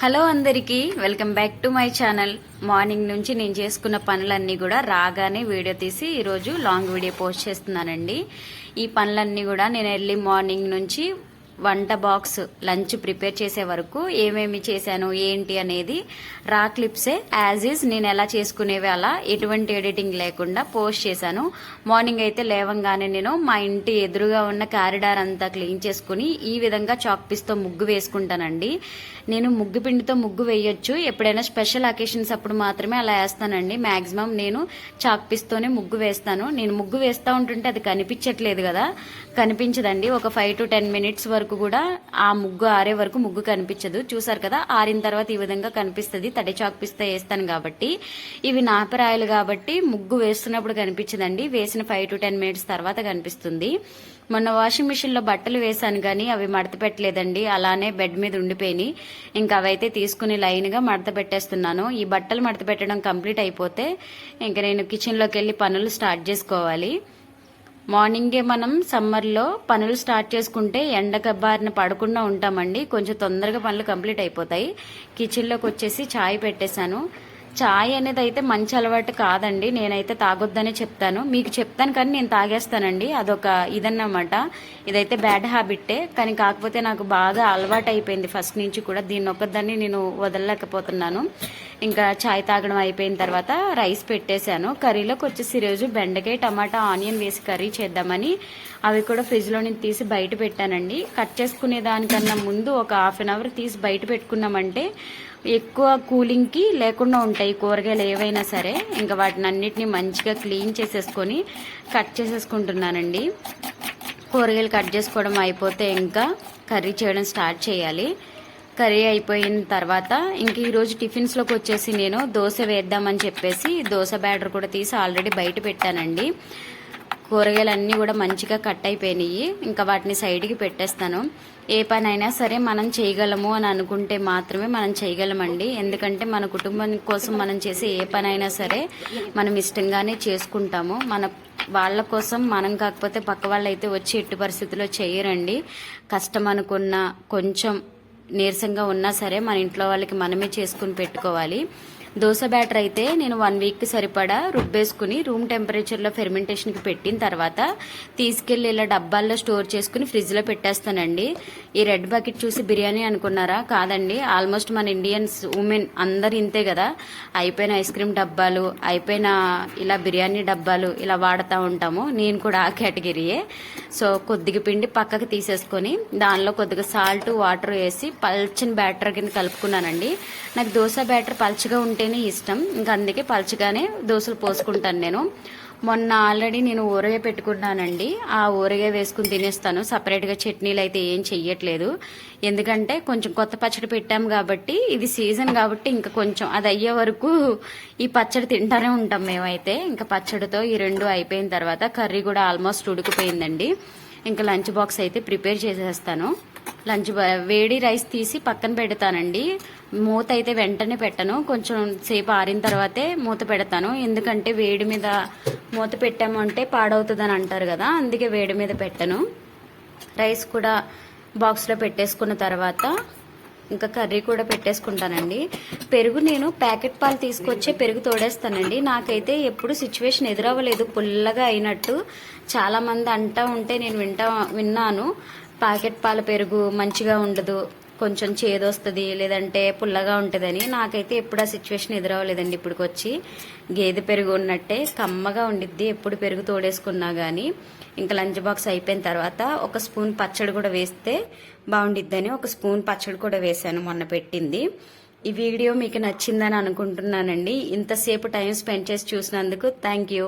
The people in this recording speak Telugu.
హలో అందరికీ welcome back to my channel. Morning నుంచి నేను చేసుకున్న పనులన్నీ కూడా రాగానే వీడియో తీసి ఈరోజు లాంగ్ వీడియో పోస్ట్ చేస్తున్నానండి. ఈ పనులన్నీ కూడా నేను ఎర్లీ మార్నింగ్ నుంచి వంట బాక్స్ లంచ్ ప్రిపేర్ చేసే వరకు ఏమేమి చేశాను ఏంటి అనేది రా క్లిప్సే. యాజ్ ఈజ్ నేను ఎలా చేసుకునేవి అలా ఎటువంటి ఎడిటింగ్ లేకుండా పోస్ట్ చేశాను. మార్నింగ్ అయితే లేవంగానే నేను మా ఇంటి ఎదురుగా ఉన్న కారిడార్ అంతా క్లీన్ చేసుకుని ఈ విధంగా చాక్ పీస్తో ముగ్గు వేసుకుంటానండి. నేను ముగ్గు పిండితో ముగ్గు వేయొచ్చు. ఎప్పుడైనా స్పెషల్ అకేషన్స్ అప్పుడు మాత్రమే అలా వేస్తానండి. మాక్సిమం నేను చాక్ పీస్తోనే ముగ్గు వేస్తాను. నేను ముగ్గు వేస్తూ ఉంటుంటే అది కనిపించట్లేదు కదా. కనిపించదండి. ఒక ఫైవ్ టు టెన్ మినిట్స్ వరకు కూడా ఆ ముగ్గు ఆరే వరకు ముగ్గు కనిపించదు. చూసారు కదా ఆరిన తర్వాత ఈ విధంగా కనిపిస్తుంది. తడి చాక్ పీస్తో వేస్తాను కాబట్టి. ఇవి నాపరాయలు కాబట్టి ముగ్గు వేస్తున్నప్పుడు కనిపించదండి. వేసిన ఫైవ్ టు టెన్ మినిట్స్ తర్వాత కనిపిస్తుంది. మొన్న వాషింగ్ మిషన్లో బట్టలు వేశాను కానీ అవి మడత పెట్టలేదండి. అలానే బెడ్ మీద ఉండిపోయినాయి. ఇంకా అవైతే తీసుకుని లైన్గా మడత పెట్టేస్తున్నాను. ఈ బట్టలు మడత పెట్టడం కంప్లీట్ అయిపోతే ఇంకా నేను కిచెన్లోకి వెళ్ళి పనులు స్టార్ట్ చేసుకోవాలి. మార్నింగే మనం సమ్మర్లో పనులు స్టార్ట్ చేసుకుంటే ఎండక పడకుండా ఉంటామండి. కొంచెం తొందరగా పనులు కంప్లీట్ అయిపోతాయి. కిచెన్లోకి వచ్చేసి చాయ్ పెట్టేశాను. చాయ్ అనేది అయితే మంచి అలవాటు కాదండి. నేనైతే తాగొద్దనే చెప్తాను. మీకు చెప్తాను కానీ నేను తాగేస్తానండి. అదొక ఇదన్నమాట. ఇదైతే బ్యాడ్ హ్యాబిట్టే కానీ కాకపోతే నాకు బాగా అలవాటు అయిపోయింది ఫస్ట్ నుంచి కూడా. దీన్ని ఒక్కదాన్ని నేను వదలలేకపోతున్నాను. ఇంకా చాయ్ తాగడం అయిపోయిన తర్వాత రైస్ పెట్టేశాను. కర్రీలోకి వచ్చేసి ఈరోజు బెండకాయ టమాటా ఆనియన్ వేసి కర్రీ చేద్దామని అవి కూడా ఫ్రిడ్జ్లో నేను తీసి బయట పెట్టానండి. కట్ చేసుకునే దానికన్నా ముందు ఒక హాఫ్ అన్ అవర్ తీసి బయట పెట్టుకున్నామంటే ఎక్కువ కూలింగ్కి లేకుండా ఉంటాయి కూరగాయలు ఏవైనా సరే. ఇంకా వాటిని అన్నిటిని మంచిగా క్లీన్ చేసేసుకొని కట్ చేసేసుకుంటున్నానండి. కూరగాయలు కట్ చేసుకోవడం అయిపోతే ఇంకా కర్రీ చేయడం స్టార్ట్ చేయాలి. కర్రీ అయిపోయిన తర్వాత ఇంక ఈరోజు టిఫిన్స్లోకి వచ్చేసి నేను దోశ వేద్దామని చెప్పేసి దోశ బ్యాటర్ కూడా తీసి ఆల్రెడీ బయట పెట్టానండి. కూరగాయలు అన్నీ కూడా మంచిగా కట్ అయిపోయినాయి. ఇంకా వాటిని సైడ్కి పెట్టేస్తాను. ఏ పనైనా సరే మనం చేయగలము అని అనుకుంటే మాత్రమే మనం చేయగలమండి. ఎందుకంటే మన కుటుంబం కోసం మనం చేసే ఏ పనైనా సరే మనం ఇష్టంగానే చేసుకుంటాము. మన వాళ్ళ కోసం మనం కాకపోతే పక్క వాళ్ళైతే వచ్చి ఎట్టి పరిస్థితుల్లో చేయరండి. కష్టం అనుకున్న కొంచెం నీరసంగా ఉన్నా సరే మన ఇంట్లో వాళ్ళకి మనమే చేసుకుని పెట్టుకోవాలి. దోశ బ్యాటర్ అయితే నేను వన్ వీక్ సరిపడా రుబ్బేసుకుని రూమ్ టెంపరేచర్లో ఫెర్మెంటేషన్కి పెట్టిన తర్వాత తీసుకెళ్ళి ఇలా డబ్బాల్లో స్టోర్ చేసుకుని ఫ్రిడ్జ్లో పెట్టేస్తానండి. ఈ రెడ్ బకెట్ చూసి బిర్యానీ అనుకున్నారా? కాదండి. ఆల్మోస్ట్ మన ఇండియన్స్ ఉమెన్ అందరు ఇంతే కదా. అయిపోయిన ఐస్ క్రీమ్ డబ్బాలు అయిపోయిన ఇలా బిర్యానీ డబ్బాలు ఇలా వాడుతూ ఉంటాము. నేను కూడా ఆ కేటగిరీయే. సో కొద్దిగా పిండి పక్కకు తీసేసుకొని దానిలో కొద్దిగా సాల్ట్ వాటర్ వేసి పల్చని బ్యాటర్ కింద కలుపుకున్నానండి. నాకు దోశ బ్యాటర్ పల్చగా ఉంటే అంటేనే ఇష్టం. ఇంకా అందుకే పల్చగానే దోశలు పోసుకుంటాను నేను. మొన్న ఆల్రెడీ నేను ఊరగాయ పెట్టుకున్నానండి. ఆ ఊరగాయ వేసుకుని తినేస్తాను. సపరేట్గా చట్నీలు అయితే ఏం చెయ్యట్లేదు. ఎందుకంటే కొంచెం కొత్త పచ్చడి పెట్టాం కాబట్టి ఇది సీజన్ కాబట్టి ఇంకా కొంచెం అది అయ్యే వరకు ఈ పచ్చడి తింటానే ఉంటాం మేమైతే. ఇంకా పచ్చడితో ఈ రెండు అయిపోయిన తర్వాత కర్రీ కూడా ఆల్మోస్ట్ ఉడికిపోయిందండి. ఇంకా లంచ్ బాక్స్ అయితే ప్రిపేర్ చేసేస్తాను. లంచ్ వేడి రైస్ తీసి పక్కన పెడతానండి. మూత అయితే వెంటనే పెట్టను. కొంచెం సేపు ఆరిన తర్వాతే మూత పెడతాను. ఎందుకంటే వేడి మీద మూత పెట్టాము అంటే పాడవుతుందని అంటారు కదా అందుకే వేడి మీద పెట్టను. రైస్ కూడా బాక్స్లో పెట్టేసుకున్న తర్వాత ఇంకా కర్రీ కూడా పెట్టేసుకుంటానండి. పెరుగు నేను ప్యాకెట్ పాలు తీసుకొచ్చే పెరుగు తోడేస్తానండి. నాకైతే ఎప్పుడు సిచ్యువేషన్ ఎదురవ్వలేదు. పుల్లగా అయినట్టు చాలామంది అంటా ఉంటే నేను వింటా విన్నాను. ప్యాకెట్ పాల పెరుగు మంచిగా ఉండదు కొంచెం చేదొస్తుంది లేదంటే పుల్లగా ఉంటుందని. నాకైతే ఎప్పుడు ఆ సిచ్యువేషన్ ఎదురవ్వలేదండి ఇప్పటికి వచ్చి గేదె పెరుగు ఉన్నట్టే కమ్మగా ఉండిద్ది ఎప్పుడు పెరుగు తోడేసుకున్నా కానీ ఇంకా లంచ్ బాక్స్ అయిపోయిన తర్వాత ఒక స్పూన్ పచ్చడి కూడా వేస్తే బాగుండిద్దని ఒక స్పూన్ పచ్చడి కూడా వేశాను మొన్న పెట్టింది. ఈ వీడియో మీకు నచ్చిందని అనుకుంటున్నానండి. ఇంతసేపు టైం స్పెండ్ చేసి చూసినందుకు థ్యాంక్ యూ.